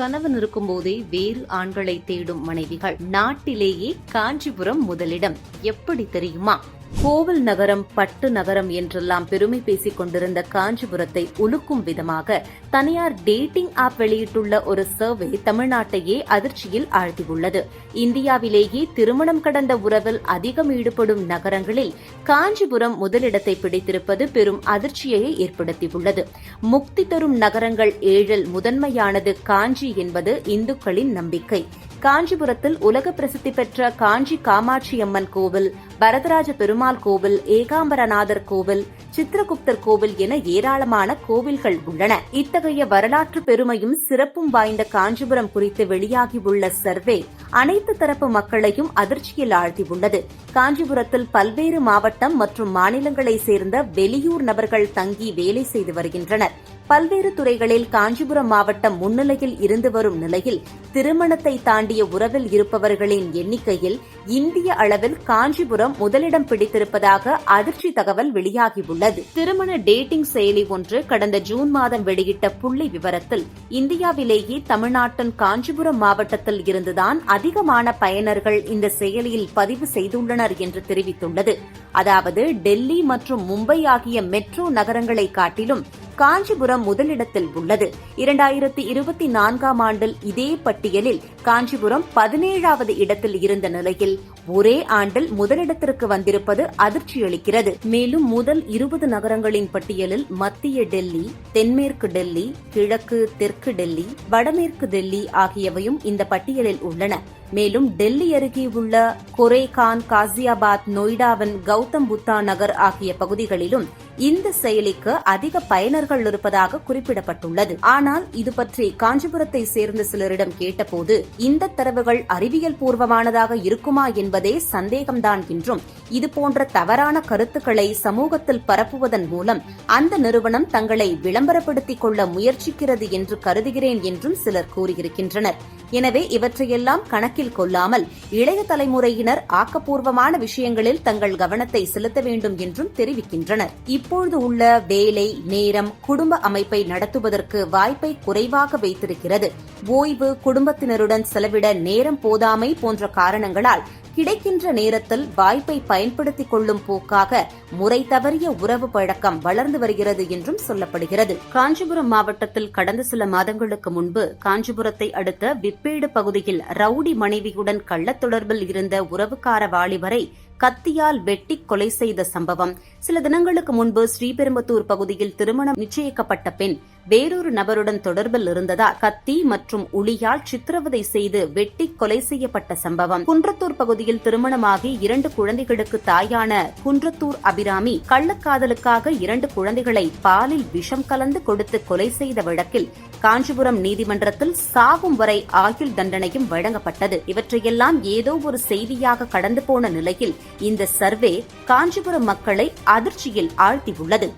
கணவன் இருக்கும்போதே வேறு ஆண்களை தேடும் மனைவிகள். நாட்டிலேயே காஞ்சிபுரம் முதலிடம். எப்படி தெரியுமா? கோவில் நகரம் பட்டு நகரம் என்றெல்லாம் பெருமை பேசிக் கொண்டிருந்த காஞ்சிபுரத்தை உலுக்கும் விதமாக தனியார் டேட்டிங் ஆப் வெளியிட்டுள்ள ஒரு சர்வே தமிழ்நாட்டையே அதிர்ச்சியில் ஆழ்த்தியுள்ளது. இந்தியாவிலேயே திருமணம் கடந்த உறவில் அதிகம் ஈடுபடும் நகரங்களில் காஞ்சிபுரம் முதலிடத்தை பிடித்திருப்பது பெரும் அதிர்ச்சியை ஏற்படுத்தியுள்ளது. முக்தி தரும் நகரங்கள் ஏழில் முதன்மையானது காஞ்சி என்பது இந்துக்களின் நம்பிக்கை. காஞ்சிபுரத்தில் உலக பிரசித்தி பெற்ற காஞ்சி காமாட்சி அம்மன் கோவில் வரதராஜ பெருமாள் கோவில் ஏகாம்பரநாதர் கோவில் சித்திரகுப்தர் கோவில் என ஏராளமான கோவில்கள் உள்ளன. இத்தகைய வரலாற்று பெருமையும் சிறப்பும் வாய்ந்த காஞ்சிபுரம் குறித்து வெளியாகியுள்ள சர்வே அனைத்து தரப்பு மக்களையும் அதிர்ச்சியில் ஆழ்த்தியுள்ளது. காஞ்சிபுரத்தில் பல்வேறு மாவட்டம் மற்றும் மாநிலங்களைச் சேர்ந்த வெளியூர் நபர்கள் தங்கி வேலை செய்து வருகின்றனர். பல்வேறு துறைகளில் காஞ்சிபுரம் மாவட்டம் முன்னிலையில் இருந்து வரும் நிலையில் திருமணத்தை தாண்டிய உறவில் இருப்பவர்களின் எண்ணிக்கையில் இந்திய அளவில் காஞ்சிபுரம் முதலிடம் பிடித்திருப்பதாக அதிர்ச்சி தகவல் வெளியாகியுள்ளது. திருமண டேட்டிங் செயலி ஒன்று கடந்த ஜூன் மாதம் வெளியிட்ட புள்ளி விவரத்தில் இந்தியாவிலேயே தமிழ்நாட்டின் காஞ்சிபுரம் மாவட்டத்தில் இருந்துதான் அதிகமான பயனர்கள் இந்த செயலியில் பதிவு செய்துள்ளனர் என்று தெரிவித்துள்ளது. அதாவது டெல்லி மற்றும் மும்பை ஆகிய மெட்ரோ நகரங்களை காட்டிலும் காஞ்சிபுரம் முதலிடத்தில் உள்ளது. இரண்டாயிரத்தி இருபத்தி நான்காம் ஆண்டில் இதே பட்டியலில் காஞ்சிபுரம் பதினேழாவது இடத்தில் இருந்த நிலையில் ஒரே ஆண்டில் முதலிடத்திற்கு வந்திருப்பது அதிர்ச்சியளிக்கிறது. மேலும் முதல் இருபது நகரங்களின் பட்டியலில் மத்திய டெல்லி தென்மேற்கு டெல்லி கிழக்கு தெற்கு டெல்லி வடமேற்கு டெல்லி ஆகியவையும் இந்த பட்டியலில் உள்ளன. மேலும் டெல்லி அருகே உள்ள கொரேகான் காசியாபாத் நொய்டாவின் கௌதம் புத்தா நகர் ஆகிய பகுதிகளிலும் இந்த செயலிக்கு அதிக பயனர்கள் இருப்பதாக குறிப்பிடப்பட்டுள்ளது. ஆனால் இது பற்றி காஞ்சிபுரத்தை சேர்ந்த சிலரிடம் கேட்டபோது இந்த தரவுகள் அறிவியல் பூர்வமானதாக இருக்குமா என்பது என்பதே சந்தேகம்தான் என்றும் இதுபோன்ற தவறான கருத்துக்களை சமூகத்தில் பரப்புவதன் மூலம் அந்த நிறுவனம் தங்களை விளம்பரப்படுத்திக் கொள்ள முயற்சிக்கிறது என்று கருதுகிறேன் என்றும் சிலர் கூறியிருக்கின்றனர். எனவே இவற்றையெல்லாம் கணக்கில் கொள்ளாமல் இளைய தலைமுறையினர் ஆக்கப்பூர்வமான விஷயங்களில் தங்கள் கவனத்தை செலுத்த வேண்டும் என்றும் தெரிவிக்கின்றனர். இப்பொழுது உள்ள வேலை நேரம் குடும்ப அமைப்பை நடத்துவதற்கு வாய்ப்பை குறைவாக வைத்திருக்கிறது. ஓய்வு குடும்பத்தினருடன் செலவிட நேரம் போதாமை போன்ற காரணங்களால் கிடைக்கின்ற நேரத்தில் வாய்ப்பை பயன்படுத்திக் கொள்ளும் போக்காக முறை தவறிய உறவு பழக்கம் வளர்ந்து வருகிறது என்றும் சொல்லப்படுகிறது. காஞ்சிபுரம் மாவட்டத்தில் கடந்த சில மாதங்களுக்கு முன்பு காஞ்சிபுரத்தை அடுத்த விப்பேடு பகுதியில் ரவுடி மனைவியுடன் கள்ளத் தொடர்பில் இருந்த உறவுக்கார வாலிபரை கத்தியால் வெட்டி கொலை செய்த சம்பவம். சில தினங்களுக்கு முன்பு ஸ்ரீபெரும்புத்தூர் பகுதியில் திருமணம் நிச்சயிக்கப்பட்ட பெண் வேறொரு நபருடன் தொடர்பில் இருந்ததால் கத்தி மற்றும் உளியால் சித்திரவதை செய்து வெட்டி கொலை செய்யப்பட்ட சம்பவம். குன்றத்தூர் பகுதியில் திருமணமாகி இரண்டு குழந்தைகளுக்கு தாயான குன்றத்தூர் அபிராமி கள்ளக்காதலுக்காக இரண்டு குழந்தைகளை பாலில் விஷம் கலந்து கொடுத்து கொலை செய்த வழக்கில் காஞ்சிபுரம் நீதிமன்றத்தில் சாகும் வரை ஆயுள் தண்டனையும் வழங்கப்பட்டது. இவற்றையெல்லாம் ஏதோ ஒரு செய்தியாக கடந்து போன நிலையில் இந்த சர்வே காஞ்சிபுரம் மக்களை அதிர்ச்சியில் ஆழ்த்தியுள்ளது.